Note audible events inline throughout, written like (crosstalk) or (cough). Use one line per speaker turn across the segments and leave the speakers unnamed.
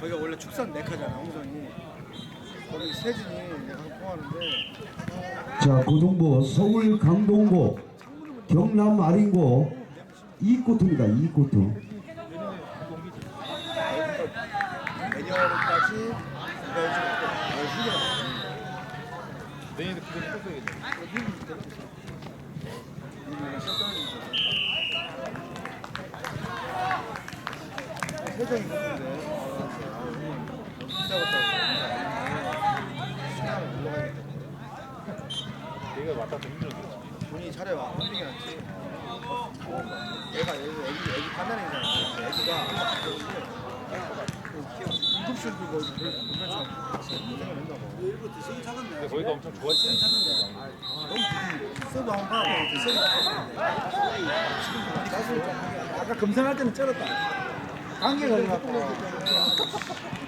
거기가 원래 축산 메카잖아 홍성이 거기 세진이 내가 통하는데
자, 고등부 서울 강동고, 경남 아린고, 이 코트입니다. 이 코트.
내년까지 내가 요즘 휴가
내년에 컸어야겠네.
세정이 있는데 비싸겠다고 시간을 불러가야겠다
내가 왔다 갔다 힘들었어.
돈이 차라리 와 힘들게 낫지 얘가 애기 애기 애기 판단이잖아 애기가 응급실도 거의 불면증 고생을 했나 봐
근데 거기가 엄청 좋았지.
너무 기분이 써도 안 가. 써도 아까 검사할 때는 쩔었다. 관계가 올라갔다.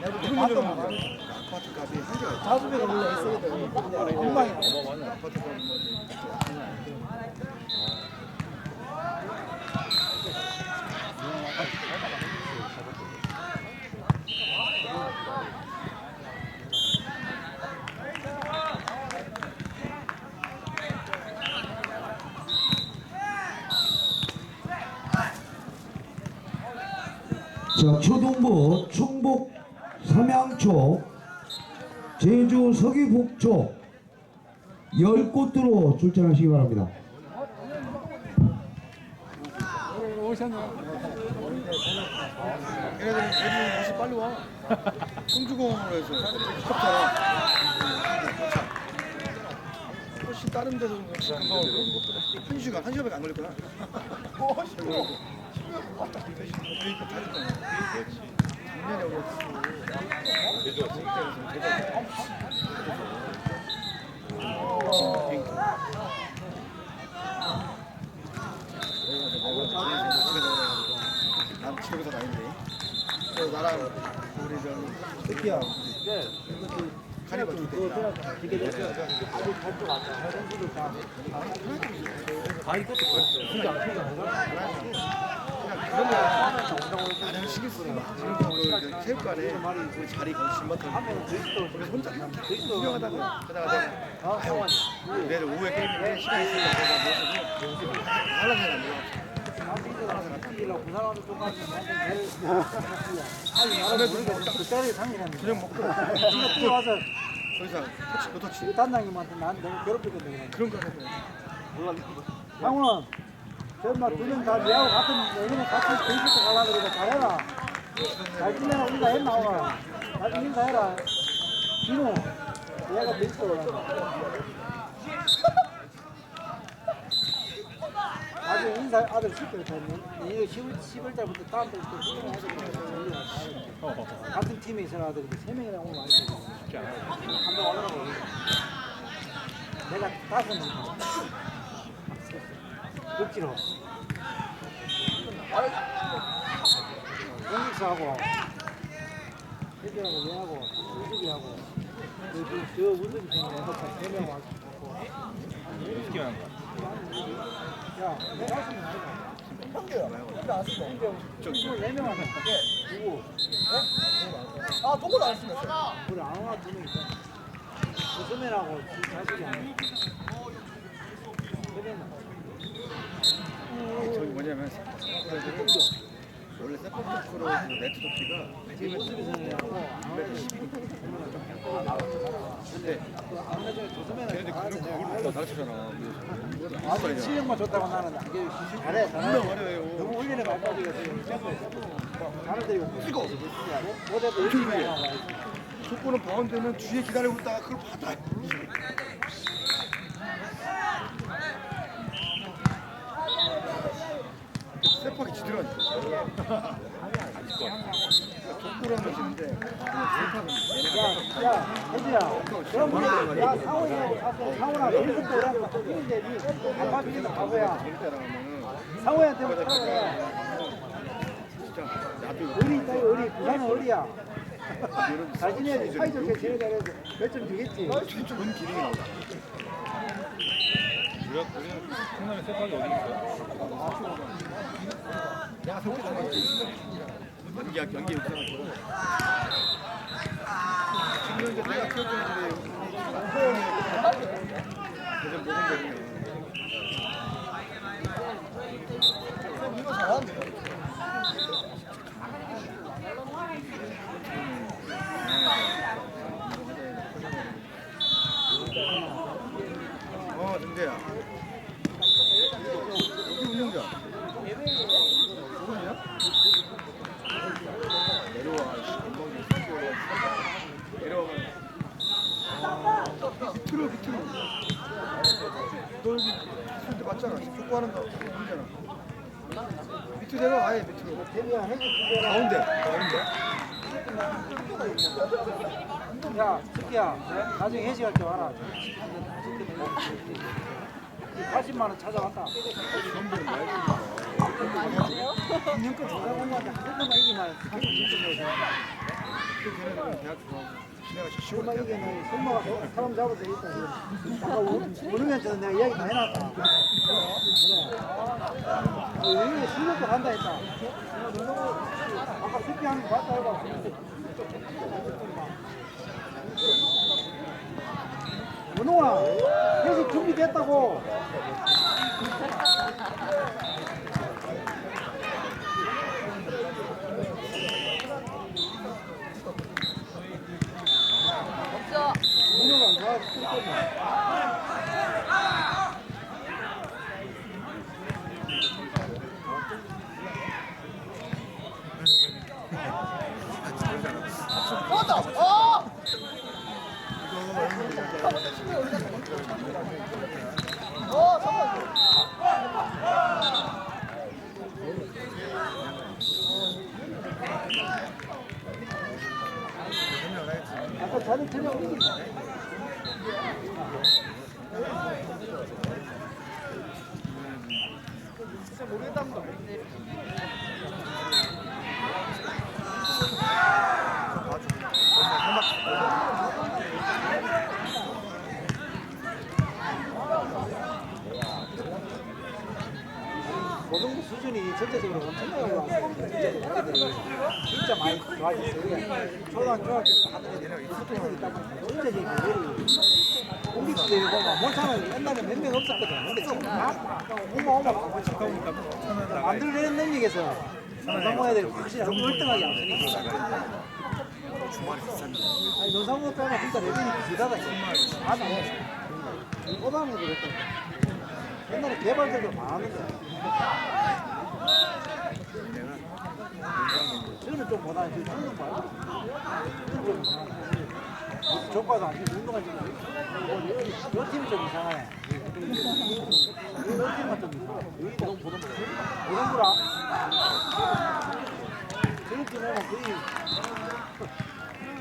내가 봤던 거 아파트 값이 한계가 배가 올라 있어야 돼. 엉망이야. 아파트 값이 뭐
자, 초동부 충북 삼양초, 제주 서귀북초, 열 곳으로 출전하시기 바랍니다.
다른 데서 한 시간, 한 시간밖에 안 걸릴 거야. 집에서 다니는데. 그래서 나랑 우리 저 새끼야.
그랬어. 진짜 안
나는 신경 쓰지 마. 지금 그 체육관에 우리 자리 거기 짐맡아. 그래서 혼자 구경하다가 하다가 아유 내일 오후에 게임인데 시간 있으니까 내가 사람 안 돼요. 그냥 먹고
뛰어와서
더 이상 터치 못 터치
단장님한테 난 너무 괴롭히거든.
그런 거 하고
강원, 정말 두명다 니하고 같은 내년에 같이 베이스트 가려고 그러니까 잘해라. 잘 지내라 우리가 했나 오늘. 나중에 인사해라. 진호, 얘가 베이스트 올라가. 나중에 인사 아들 시킬 때는 내년 10월, 10월 달부터 다음 달부터 훈련을 하거든. 같은 팀에 있어야 아들이 세 명이나 오늘 많이 있어. 한명 올라가고 내가 다섯 명 가. 육지로. 공직사하고 회장하고 얘하고 우주기하고 그, 저 우주기 생각해 세명 왔고
어떻게 하는 거야?
야 내가 다섯 명 아니까 형제요 형제 안 쓰고 형제 스물네 명 왔는데 누구? 아 동굴 안 쓰면 우리 안 와, 두명 있어 조선맨하고? 자식이 아니야. 세명만
저기 뭐냐면 원래 세포트 프로 그 네트 높이가 팀의 근데 걔네들 그걸 다 가르치잖아.
아주 실력만 좋다고 나는 이게 잘해
분명
잘해
어려워요.
너무 훈련에 지금 다른 데 수가 없어. 못해도 열심히 해야
속보는 바운드는 뒤에 기다리고 있다가 그걸 받아 세파기 지더라니까 독보라는 것인데 세파는
야, 혜지야, 그럼 우리, 야, 상호야, 상호나 일곱 도랑 바뀌는데, 니 바뀌는 바보야.
때라면은
상호한테 뭐
나도
의리 있다, 의리. 부산은 의리야. 잘 지내야지. 사이좋게 지내자해서 몇점 주겠지.
그런 기능이 나오다
우리가 충남에 세탁이 어디
있어요? 야, 성격 경기 거 힘들잖아. 밑으로 내가 아예 밑으로. 가운데, 가운데.
야, 새끼야, 나중에 회식할 때 와라. 80만 원 찾아왔다. 년껏 조사공무한테 한 번만 이기만
그 걔네들은 대학 들어가고 지내가 시골
정말 이게 내 손마가 사람 때 있다. 오르면 저 내가 이야기 다 해놨다. 여기 실력도 간다 했다. 아까 새끼 하는 거 봤다 해봐. 원웅아, 회식 준비됐다고. 원웅아, 나 쓸거냐. 아까 자리 틀려 이긴다. 진짜 모르겠답니다. 고등부 수준이 전체적으로 엄청나게 올라왔어요. 진짜 애들이 진짜 많이 좋아졌어요. 초등학교, 중학교 다들 애들이 수준이 있다 보니까 진짜 이게 애들이 공립시대 이거 막 몰창을 옛날에 몇 명 없었거든. 근데 지금 다 어마 어마 가고 있어. 만들어내는 능력에서 노상고 애들이 확실히 월등하게 앞서니까. 아니 노상고 빼면 진짜 레벨이 비슷하다. 아, 나 꼬담이 그랬던 옛날에 개발들도 많았는데. 저는 좀 보다 지금 충동 봐요. 조과도 안 되고 운동할 때요 팀이 좀 이상하네. 요 팀만 좀 이상해. 여기 너무 보던 보던 거라. 저런 팀 오면 거의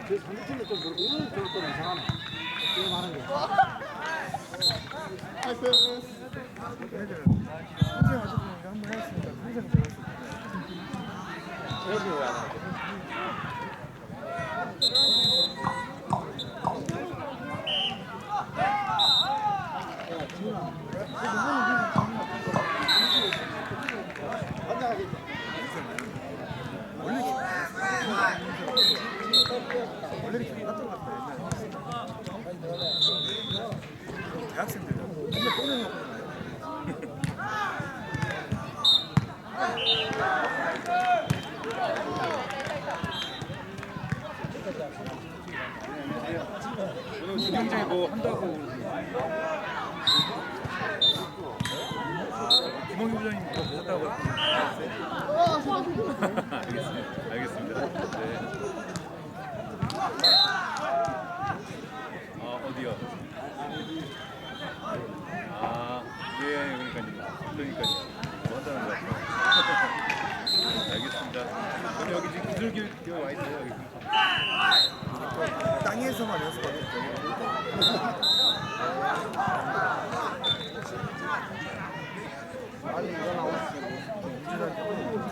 그 상대팀도 좀 그렇고 쪽도 좀 이상하네. 게임 하는 게.
걔네들은 평생 하셨으니까 한번 했으니까 평생 배웠을 원래 이렇게 났던 것 같다 옛날에 대학생들 맨날 똥을 먹고 나요
오늘 뭐 한다고. 아, 김홍희 부장님 뭐 보셨다고 (laughs) 알겠습니다. 알겠습니다. 네. 아, 어디요? 아, 예, 그러니까요. 그러니까요. 뭐 한다는 거 같아요. 알겠습니다. 저는 여기 지금 기술교육 와 있어요. 여기.
땅에서만 연습하고 아니 이거 나오시고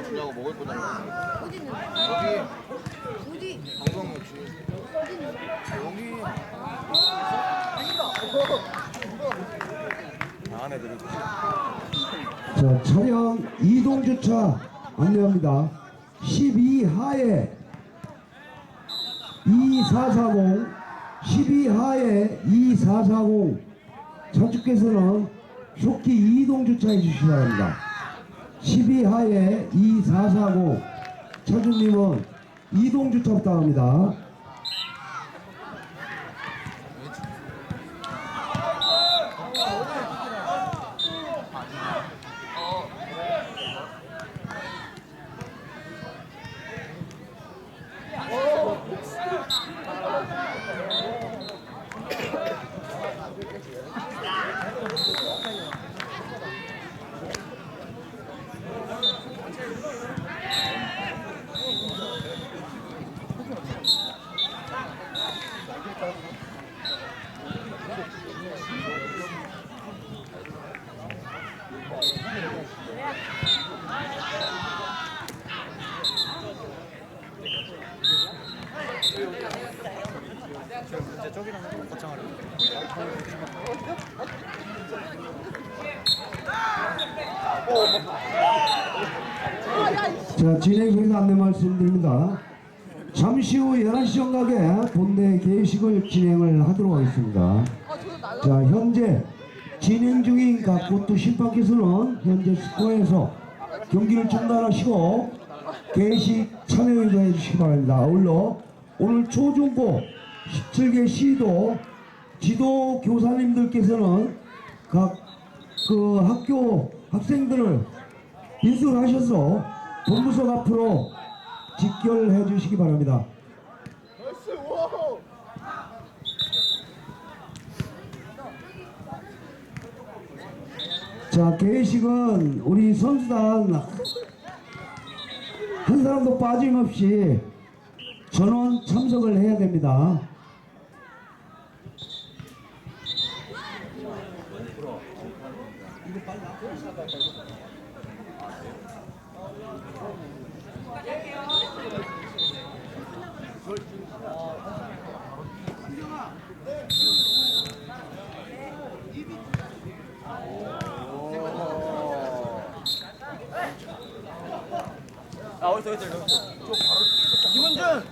나오시다 문제 야 누가 너 50대 왜 쳤다 뭐 주냐고 먹을 거잖아
어디는?
여기
어디?
방송국지 여기 안 애들이
자, 차량 이동 주차 안내합니다. 12하에 2440, 12하에 2440 차주께서는 속히 이동 주차해 주시기 바랍니다. 12하에 2440 차주님은 이동 주차 부탁합니다. 자, 진행소에서 안내 말씀드립니다. 잠시 후 11시 정각에 본대 개회식을 진행을 하도록 하겠습니다. 자, 현재 진행 중인 각 고투 심판께서는 현재 스코어에서 경기를 중단하시고 개회식 참여 의사해 주시기 바랍니다. 아울러 오늘 초중고 17개 시도 지도 교사님들께서는 각 그 학교 학생들을 인솔하셔서 본부석 앞으로 직결해 주시기 바랍니다. 자, 개회식은 우리 선수단 한 사람도 빠짐없이 전원 참석을 해야 됩니다.
아 어디서 김원준! 김원준